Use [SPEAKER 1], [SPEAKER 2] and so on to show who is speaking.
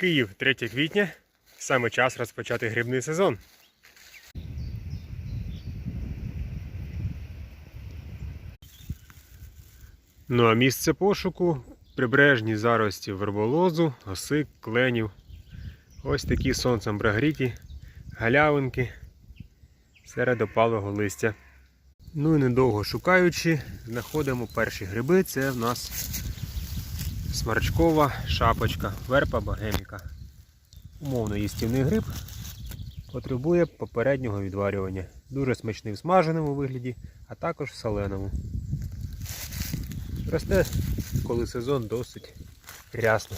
[SPEAKER 1] Київ 3 квітня. Саме час розпочати грибний сезон. Ну а місце пошуку прибережні зарості верболозу, осик, кленів. Ось такі сонцем прогріті галявинки серед опалого листя. Ну і недовго шукаючи, знаходимо перші гриби. Це в нас смарчкова шапочка, верпа богеміка. Умовно їстівний гриб потребує попереднього відварювання. Дуже смачний в смаженому вигляді, а також в соленому. Росте, коли сезон досить рясно.